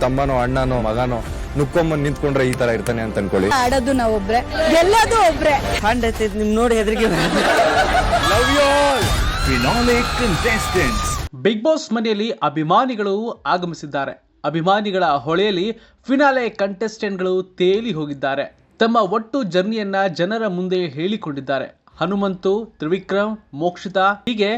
ತಮ್ಮನೋ ಅಣ್ಣನೋ ಮಗನೋ ನುಕ್ಕೊಂಬಂದ್ ನಿಂತ್ಕೊಂಡ್ರೆ ಈ ತರ ಇರ್ತಾನೆ ಅಂತ ಅನ್ಕೊಳ್ಳಿ. ಆಡೋದು ನಾವೊಬ್ರೆ. ಎಲ್ಲದು ಒಬ್ರೆ. ನಿಮ್ ನೋಡಿ ಹೆದರಿಗೆ love you all Finale contestants. Bigg Boss ಮನೆಯಲ್ಲಿ ಅಭಿಮಾನಿಗಳು ಆಗಮಿಸಿದ್ದಾರೆ. ಅಭಿಮಾನಿಗಳ ಹೊಳೆಯಲ್ಲಿ ಫಿನಾಲೆ ಕಂಟೆಸ್ಟೆಂಟ್ಗಳು ತೇಲಿ ಹೋಗಿದ್ದಾರೆ. ತಮ್ಮ ಒಟ್ಟು ಜರ್ನಿಯನ್ನ ಜನರ ಮುಂದೆ ಹೇಳಿಕೊಂಡಿದ್ದಾರೆ. ಹನುಮಂತು ತ್ರಿವಿಕ್ರಮ್ ಮೋಕ್ಷಿತಾ ಹೀಗೆ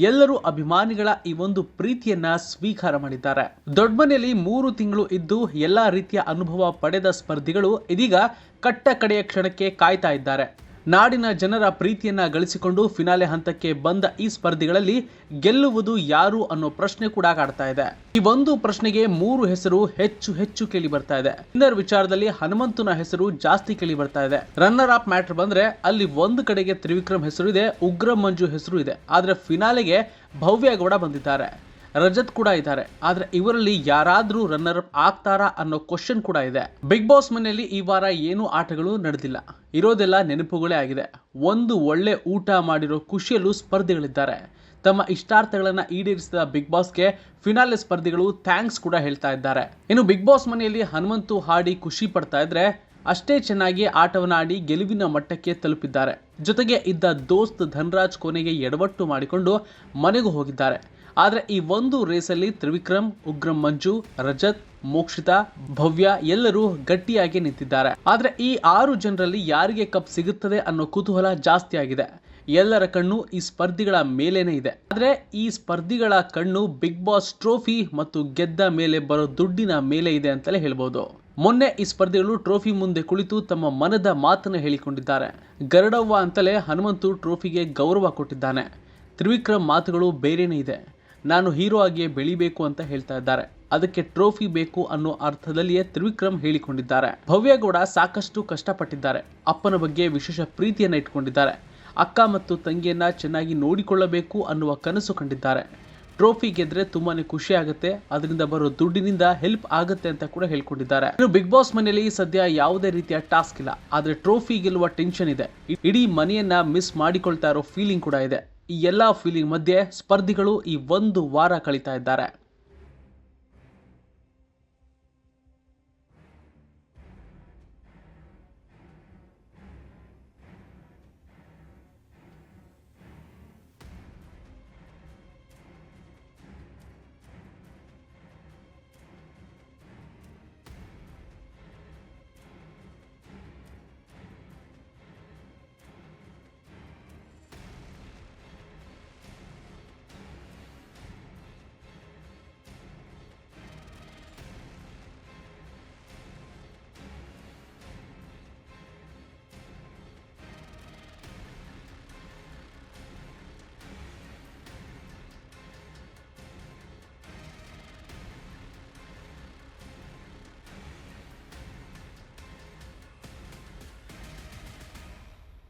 ಎಲ್ಲರೂ ಅಭಿಮಾನಿಗಳ ಈ ಒಂದು ಪ್ರೀತಿಯನ್ನ ಸ್ವೀಕಾರ ಮಾಡಿದ್ದಾರೆ. ದೊಡ್ಡ ಮನೆಯಲ್ಲಿ ಮೂರು ತಿಂಗಳು ಇದ್ದು ಎಲ್ಲಾ ರೀತಿಯ ಅನುಭವ ಪಡೆದ ಸ್ಪರ್ಧಿಗಳು ಇದೀಗ ಕಟ್ಟ ಕಡೆಯ ಕ್ಷಣಕ್ಕೆ ಕಾಯ್ತಾ ಇದ್ದಾರೆ. ನಾಡಿನ ಜನರ ಪ್ರೀತಿಯನ್ನ ಗಳಿಸಿಕೊಂಡು ಫಿನಾಲೆ ಹಂತಕ್ಕೆ ಬಂದ ಈ ಸ್ಪರ್ಧಿಗಳಲ್ಲಿ ಗೆಲ್ಲುವುದು ಯಾರು ಅನ್ನೋ ಪ್ರಶ್ನೆ ಕೂಡ ಕಾಡ್ತಾ ಇದೆ. ಈ ಒಂದು ಪ್ರಶ್ನೆಗೆ ಮೂರು ಹೆಸರು ಹೆಚ್ಚು ಹೆಚ್ಚು ಕೇಳಿ ಬರ್ತಾ ಇದೆ. ಇನ್ನರ್ ವಿಚಾರದಲ್ಲಿ ಹನುಮಂತನ ಹೆಸರು ಜಾಸ್ತಿ ಕೇಳಿ ಬರ್ತಾ ಇದೆ. ರನ್ನರ್ ಅಪ್ ಮ್ಯಾಟರ್ ಬಂದ್ರೆ ಅಲ್ಲಿ ಒಂದು ಕಡೆಗೆ ತ್ರಿವಿಕ್ರಮ್ ಹೆಸರು ಇದೆ ಉಗ್ರ ಮಂಜು ಹೆಸರು ಇದೆ. ಆದ್ರೆ ಫಿನಾಲೆಗೆ ಭವ್ಯ ಗೌಡ ಬಂದಿದ್ದಾರೆ. ರಜತ್ ಕೂಡ ಇದ್ದಾರೆ. ಆದ್ರೆ ಇವರಲ್ಲಿ ಯಾರಾದ್ರೂ ರನ್ನರ್ ಅಪ್ ಆಗ್ತಾರಾ ಅನ್ನೋ ಕ್ವಶನ್ ಕೂಡ ಇದೆ. ಬಿಗ್ ಬಾಸ್ ಮನೆಯಲ್ಲಿ ಈ ವಾರ ಏನೂ ಆಟಗಳು ನಡೆದಿಲ್ಲ. ಇರೋದೆಲ್ಲ ನೆನಪುಗಳೇ ಆಗಿದೆ. ಒಂದು ಒಳ್ಳೆ ಊಟ ಮಾಡಿರೋ ಖುಷಿಯಲ್ಲೂ ಸ್ಪರ್ಧಿಗಳಿದ್ದಾರೆ. ತಮ್ಮ ಇಷ್ಟಾರ್ಥಗಳನ್ನು ಈಡೇರಿಸಿದ ಬಿಗ್ ಬಾಸ್ಗೆ ಫಿನಾಲೆ ಸ್ಪರ್ಧಿಗಳು ಥ್ಯಾಂಕ್ಸ್ ಕೂಡ ಹೇಳ್ತಾ ಇದ್ದಾರೆ. ಇನ್ನು ಬಿಗ್ ಬಾಸ್ ಮನೆಯಲ್ಲಿ ಹನುಮಂತು ಹಾಡಿ ಖುಷಿ ಪಡ್ತಾ ಇದ್ರೆ ಅಷ್ಟೇ ಚೆನ್ನಾಗಿ ಆಟವನ್ನ ಆಡಿ ಗೆಲುವಿನ ಮಟ್ಟಕ್ಕೆ ತಲುಪಿದ್ದಾರೆ. ಜೊತೆಗೆ ಇದ್ದ ದೋಸ್ತ್ ಧನ್ರಾಜ್ ಕೊನೆಗೆ ಎಡವಟ್ಟು ಮಾಡಿಕೊಂಡು ಮನೆಗೂ ಹೋಗಿದ್ದಾರೆ. ಆದರೆ ಈ ಒಂದು ರೇಸಲ್ಲಿ ತ್ರಿವಿಕ್ರಮ್, ಉಗ್ರಂ, ಮಂಜು, ರಜತ್, ಮೋಕ್ಷಿತಾ, ಭವ್ಯ ಎಲ್ಲರೂ ಗಟ್ಟಿಯಾಗಿ ನಿಂತಿದ್ದಾರೆ. ಆದರೆ ಈ ಆರು ಜನರಲ್ಲಿ ಯಾರಿಗೆ ಕಪ್ ಸಿಗುತ್ತದೆ ಅನ್ನೋ ಕುತೂಹಲ ಜಾಸ್ತಿ ಆಗಿದೆ. ಎಲ್ಲರ ಕಣ್ಣು ಈ ಸ್ಪರ್ಧಿಗಳ ಮೇಲೇನೆ ಇದೆ. ಆದರೆ ಈ ಸ್ಪರ್ಧಿಗಳ ಕಣ್ಣು ಬಿಗ್ ಬಾಸ್ ಟ್ರೋಫಿ ಮತ್ತು ಗೆದ್ದ ಮೇಲೆ ಬರೋ ದುಡ್ಡಿನ ಮೇಲೆ ಇದೆ ಅಂತಲೇ ಹೇಳ್ಬೋದು. ಮೊನ್ನೆ ಈ ಸ್ಪರ್ಧಿಗಳು ಟ್ರೋಫಿ ಮುಂದೆ ಕುಳಿತು ತಮ್ಮ ಮನದ ಮಾತನ್ನು ಹೇಳಿಕೊಂಡಿದ್ದಾರೆ. ಗರಡವ್ವ ಅಂತಲೇ ಹನುಮಂತು ಟ್ರೋಫಿಗೆ ಗೌರವ ಕೊಟ್ಟಿದ್ದಾನೆ. ತ್ರಿವಿಕ್ರಮ್ ಮಾತುಗಳು ಬೇರೆನೇ ಇದೆ. ನಾನು ಹೀರೋ ಆಗಿಯೇ ಬೆಳಿಬೇಕು ಅಂತ ಹೇಳ್ತಾ ಇದ್ದಾರೆ. ಅದಕ್ಕೆ ಟ್ರೋಫಿ ಬೇಕು ಅನ್ನೋ ಅರ್ಥದಲ್ಲಿಯೇ ತ್ರಿವಿಕ್ರಮ್ ಹೇಳಿಕೊಂಡಿದ್ದಾರೆ. ಭವ್ಯಗೌಡ ಸಾಕಷ್ಟು ಕಷ್ಟಪಟ್ಟಿದ್ದಾರೆ. ಅಪ್ಪನ ಬಗ್ಗೆ ವಿಶೇಷ ಪ್ರೀತಿಯನ್ನ ಇಟ್ಕೊಂಡಿದ್ದಾರೆ. ಅಕ್ಕ ಮತ್ತು ತಂಗಿಯನ್ನ ಚೆನ್ನಾಗಿ ನೋಡಿಕೊಳ್ಳಬೇಕು ಅನ್ನುವ ಕನಸು ಕಂಡಿದ್ದಾರೆ. ಟ್ರೋಫಿ ಗೆದ್ರೆ ತುಂಬಾನೇ ಖುಷಿ ಆಗುತ್ತೆ. ಅದರಿಂದ ಬರೋ ದುಡ್ಡಿನಿಂದ ಹೆಲ್ಪ್ ಆಗುತ್ತೆ ಅಂತ ಕೂಡ ಹೇಳ್ಕೊಂಡಿದ್ದಾರೆ. ಇನ್ನು ಬಿಗ್ ಬಾಸ್ ಮನೆಯಲ್ಲಿ ಸದ್ಯ ಯಾವುದೇ ರೀತಿಯ ಟಾಸ್ಕ್ ಇಲ್ಲ. ಆದ್ರೆ ಟ್ರೋಫಿ ಗೆಲ್ಲುವ ಟೆನ್ಷನ್ ಇದೆ. ಇಡೀ ಮನೆಯನ್ನ ಮಿಸ್ ಮಾಡಿಕೊಳ್ತಾ ಇರೋ ಫೀಲಿಂಗ್ ಕೂಡ ಇದೆ. ಈ ಎಲ್ಲಾ ಫೀಲಿಂಗ್ ಮಧ್ಯೆ ಸ್ಪರ್ಧಿಗಳು ಈ ಒಂದು ವಾರ ಕಳೀತಾ ಇದ್ದಾರೆ.